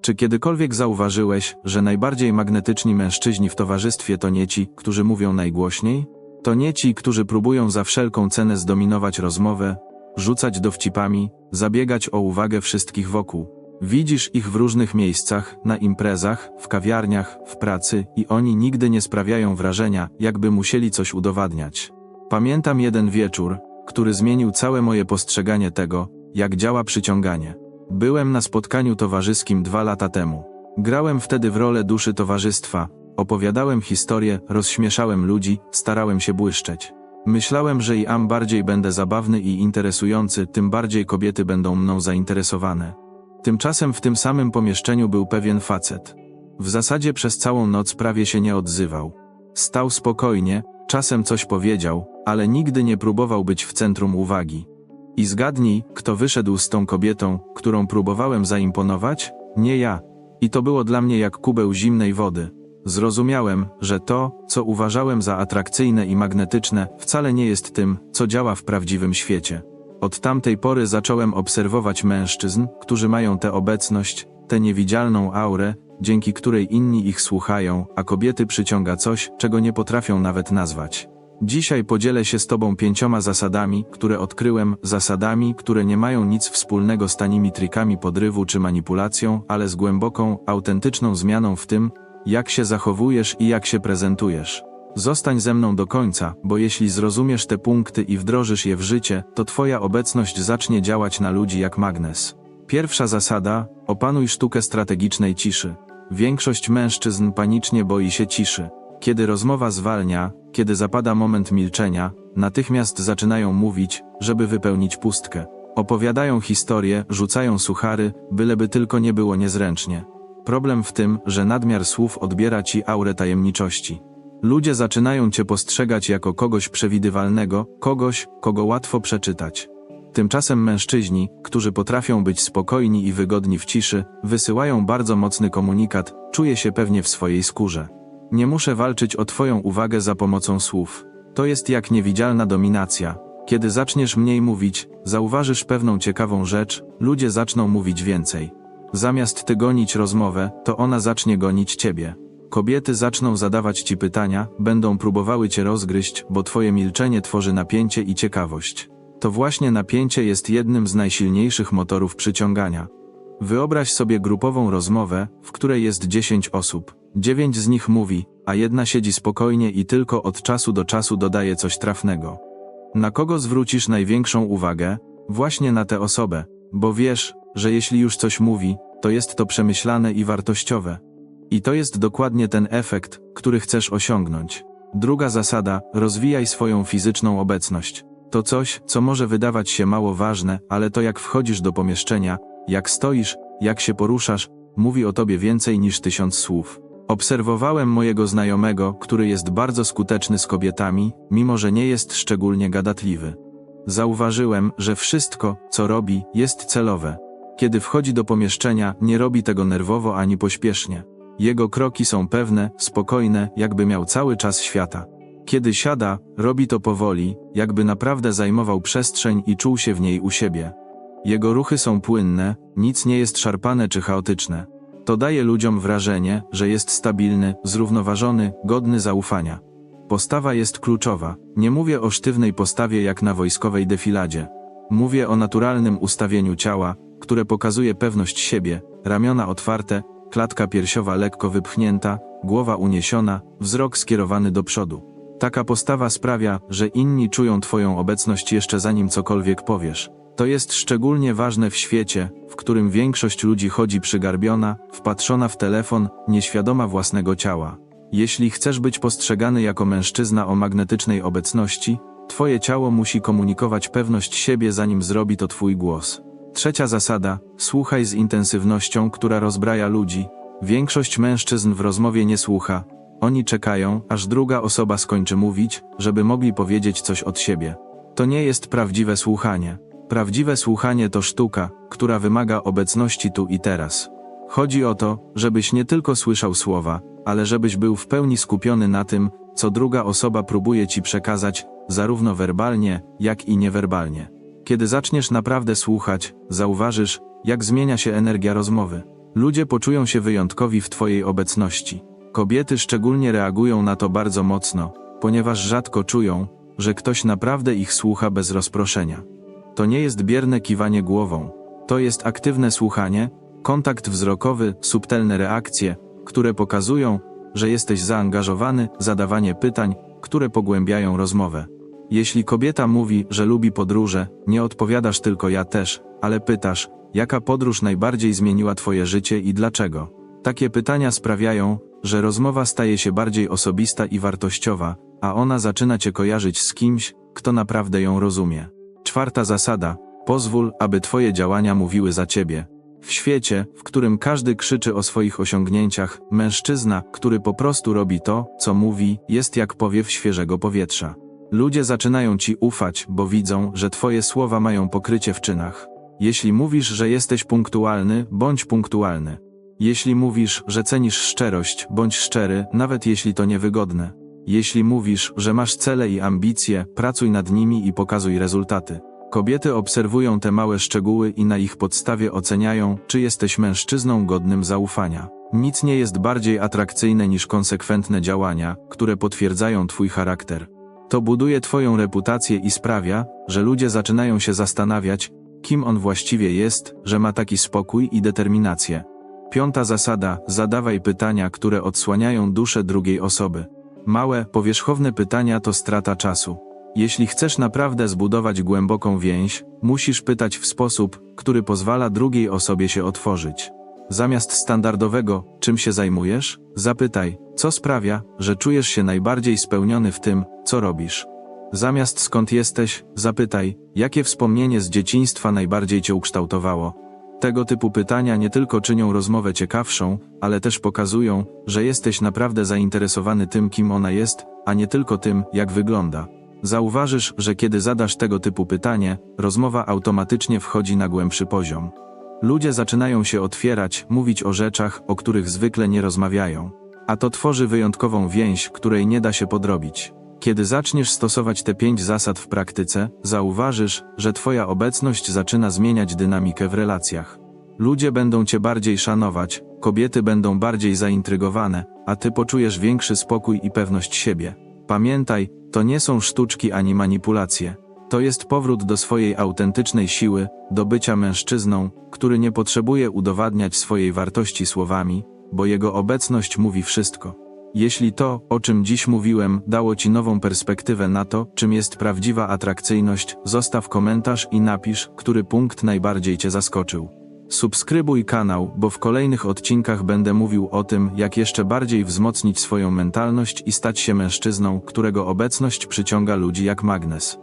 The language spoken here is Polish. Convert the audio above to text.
Czy kiedykolwiek zauważyłeś, że najbardziej magnetyczni mężczyźni w towarzystwie to nie ci, którzy mówią najgłośniej? To nie ci, którzy próbują za wszelką cenę zdominować rozmowę, rzucać dowcipami, zabiegać o uwagę wszystkich wokół. Widzisz ich w różnych miejscach, na imprezach, w kawiarniach, w pracy i oni nigdy nie sprawiają wrażenia, jakby musieli coś udowadniać. Pamiętam jeden wieczór, który zmienił całe moje postrzeganie tego, jak działa przyciąganie. Byłem na spotkaniu towarzyskim dwa lata temu. Grałem wtedy w rolę duszy towarzystwa, opowiadałem historię, rozśmieszałem ludzi, starałem się błyszczeć. Myślałem, że im bardziej będę zabawny i interesujący, tym bardziej kobiety będą mną zainteresowane. Tymczasem w tym samym pomieszczeniu był pewien facet. W zasadzie przez całą noc prawie się nie odzywał. Stał spokojnie, czasem coś powiedział, ale nigdy nie próbował być w centrum uwagi. I zgadnij, kto wyszedł z tą kobietą, którą próbowałem zaimponować? Nie ja. I to było dla mnie jak kubeł zimnej wody. Zrozumiałem, że to, co uważałem za atrakcyjne i magnetyczne, wcale nie jest tym, co działa w prawdziwym świecie. Od tamtej pory zacząłem obserwować mężczyzn, którzy mają tę obecność, tę niewidzialną aurę, dzięki której inni ich słuchają, a kobiety przyciąga coś, czego nie potrafią nawet nazwać. Dzisiaj podzielę się z Tobą pięcioma zasadami, które odkryłem, zasadami, które nie mają nic wspólnego z tanimi trikami podrywu czy manipulacją, ale z głęboką, autentyczną zmianą w tym, jak się zachowujesz i jak się prezentujesz. Zostań ze mną do końca, bo jeśli zrozumiesz te punkty i wdrożysz je w życie, to Twoja obecność zacznie działać na ludzi jak magnes. Pierwsza zasada: opanuj sztukę strategicznej ciszy. Większość mężczyzn panicznie boi się ciszy. Kiedy rozmowa zwalnia, kiedy zapada moment milczenia, natychmiast zaczynają mówić, żeby wypełnić pustkę. Opowiadają historie, rzucają suchary, byleby tylko nie było niezręcznie. Problem w tym, że nadmiar słów odbiera ci aurę tajemniczości. Ludzie zaczynają cię postrzegać jako kogoś przewidywalnego, kogoś, kogo łatwo przeczytać. Tymczasem mężczyźni, którzy potrafią być spokojni i wygodni w ciszy, wysyłają bardzo mocny komunikat: czuję się pewnie w swojej skórze. Nie muszę walczyć o Twoją uwagę za pomocą słów. To jest jak niewidzialna dominacja. Kiedy zaczniesz mniej mówić, zauważysz pewną ciekawą rzecz, ludzie zaczną mówić więcej. Zamiast ty gonić rozmowę, to ona zacznie gonić ciebie. Kobiety zaczną zadawać ci pytania, będą próbowały cię rozgryźć, bo twoje milczenie tworzy napięcie i ciekawość. To właśnie napięcie jest jednym z najsilniejszych motorów przyciągania. Wyobraź sobie grupową rozmowę, w której jest 10 osób. Dziewięć z nich mówi, a jedna siedzi spokojnie i tylko od czasu do czasu dodaje coś trafnego. Na kogo zwrócisz największą uwagę? Właśnie na tę osobę, bo wiesz, że jeśli już coś mówi, to jest to przemyślane i wartościowe. I to jest dokładnie ten efekt, który chcesz osiągnąć. Druga zasada: rozwijaj swoją fizyczną obecność. To coś, co może wydawać się mało ważne, ale to jak wchodzisz do pomieszczenia, jak stoisz, jak się poruszasz, mówi o tobie więcej niż tysiąc słów. Obserwowałem mojego znajomego, który jest bardzo skuteczny z kobietami, mimo że nie jest szczególnie gadatliwy. Zauważyłem, że wszystko, co robi, jest celowe. Kiedy wchodzi do pomieszczenia, nie robi tego nerwowo ani pośpiesznie. Jego kroki są pewne, spokojne, jakby miał cały czas świata. Kiedy siada, robi to powoli, jakby naprawdę zajmował przestrzeń i czuł się w niej u siebie. Jego ruchy są płynne, nic nie jest szarpane czy chaotyczne. To daje ludziom wrażenie, że jest stabilny, zrównoważony, godny zaufania. Postawa jest kluczowa. Nie mówię o sztywnej postawie jak na wojskowej defiladzie. Mówię o naturalnym ustawieniu ciała, które pokazuje pewność siebie, ramiona otwarte, klatka piersiowa lekko wypchnięta, głowa uniesiona, wzrok skierowany do przodu. Taka postawa sprawia, że inni czują Twoją obecność jeszcze zanim cokolwiek powiesz. To jest szczególnie ważne w świecie, w którym większość ludzi chodzi przygarbiona, wpatrzona w telefon, nieświadoma własnego ciała. Jeśli chcesz być postrzegany jako mężczyzna o magnetycznej obecności, Twoje ciało musi komunikować pewność siebie, zanim zrobi to Twój głos. Trzecia zasada: słuchaj z intensywnością, która rozbraja ludzi. Większość mężczyzn w rozmowie nie słucha. Oni czekają, aż druga osoba skończy mówić, żeby mogli powiedzieć coś od siebie. To nie jest prawdziwe słuchanie. Prawdziwe słuchanie to sztuka, która wymaga obecności tu i teraz. Chodzi o to, żebyś nie tylko słyszał słowa, ale żebyś był w pełni skupiony na tym, co druga osoba próbuje ci przekazać, zarówno werbalnie, jak i niewerbalnie. Kiedy zaczniesz naprawdę słuchać, zauważysz, jak zmienia się energia rozmowy. Ludzie poczują się wyjątkowi w Twojej obecności. Kobiety szczególnie reagują na to bardzo mocno, ponieważ rzadko czują, że ktoś naprawdę ich słucha bez rozproszenia. To nie jest bierne kiwanie głową, to jest aktywne słuchanie, kontakt wzrokowy, subtelne reakcje, które pokazują, że jesteś zaangażowany, zadawanie pytań, które pogłębiają rozmowę. Jeśli kobieta mówi, że lubi podróże, nie odpowiadasz tylko ja też, ale pytasz, jaka podróż najbardziej zmieniła Twoje życie i dlaczego. Takie pytania sprawiają, że rozmowa staje się bardziej osobista i wartościowa, a ona zaczyna Cię kojarzyć z kimś, kto naprawdę ją rozumie. Czwarta zasada: pozwól, aby Twoje działania mówiły za Ciebie. W świecie, w którym każdy krzyczy o swoich osiągnięciach, mężczyzna, który po prostu robi to, co mówi, jest jak powiew świeżego powietrza. Ludzie zaczynają ci ufać, bo widzą, że twoje słowa mają pokrycie w czynach. Jeśli mówisz, że jesteś punktualny, bądź punktualny. Jeśli mówisz, że cenisz szczerość, bądź szczery, nawet jeśli to niewygodne. Jeśli mówisz, że masz cele i ambicje, pracuj nad nimi i pokazuj rezultaty. Kobiety obserwują te małe szczegóły i na ich podstawie oceniają, czy jesteś mężczyzną godnym zaufania. Nic nie jest bardziej atrakcyjne niż konsekwentne działania, które potwierdzają Twój charakter. To buduje Twoją reputację i sprawia, że ludzie zaczynają się zastanawiać, kim on właściwie jest, że ma taki spokój i determinację. Piąta zasada: zadawaj pytania, które odsłaniają duszę drugiej osoby. Małe, powierzchowne pytania to strata czasu. Jeśli chcesz naprawdę zbudować głęboką więź, musisz pytać w sposób, który pozwala drugiej osobie się otworzyć. Zamiast standardowego, czym się zajmujesz, zapytaj, co sprawia, że czujesz się najbardziej spełniony w tym, co robisz. Zamiast skąd jesteś, zapytaj, jakie wspomnienie z dzieciństwa najbardziej cię ukształtowało. Tego typu pytania nie tylko czynią rozmowę ciekawszą, ale też pokazują, że jesteś naprawdę zainteresowany tym, kim ona jest, a nie tylko tym, jak wygląda. Zauważysz, że kiedy zadasz tego typu pytanie, rozmowa automatycznie wchodzi na głębszy poziom. Ludzie zaczynają się otwierać, mówić o rzeczach, o których zwykle nie rozmawiają. A to tworzy wyjątkową więź, której nie da się podrobić. Kiedy zaczniesz stosować te pięć zasad w praktyce, zauważysz, że Twoja obecność zaczyna zmieniać dynamikę w relacjach. Ludzie będą Cię bardziej szanować, kobiety będą bardziej zaintrygowane, a Ty poczujesz większy spokój i pewność siebie. Pamiętaj, to nie są sztuczki ani manipulacje. To jest powrót do swojej autentycznej siły, do bycia mężczyzną, który nie potrzebuje udowadniać swojej wartości słowami, bo jego obecność mówi wszystko. Jeśli to, o czym dziś mówiłem, dało Ci nową perspektywę na to, czym jest prawdziwa atrakcyjność, zostaw komentarz i napisz, który punkt najbardziej Cię zaskoczył. Subskrybuj kanał, bo w kolejnych odcinkach będę mówił o tym, jak jeszcze bardziej wzmocnić swoją mentalność i stać się mężczyzną, którego obecność przyciąga ludzi jak magnes.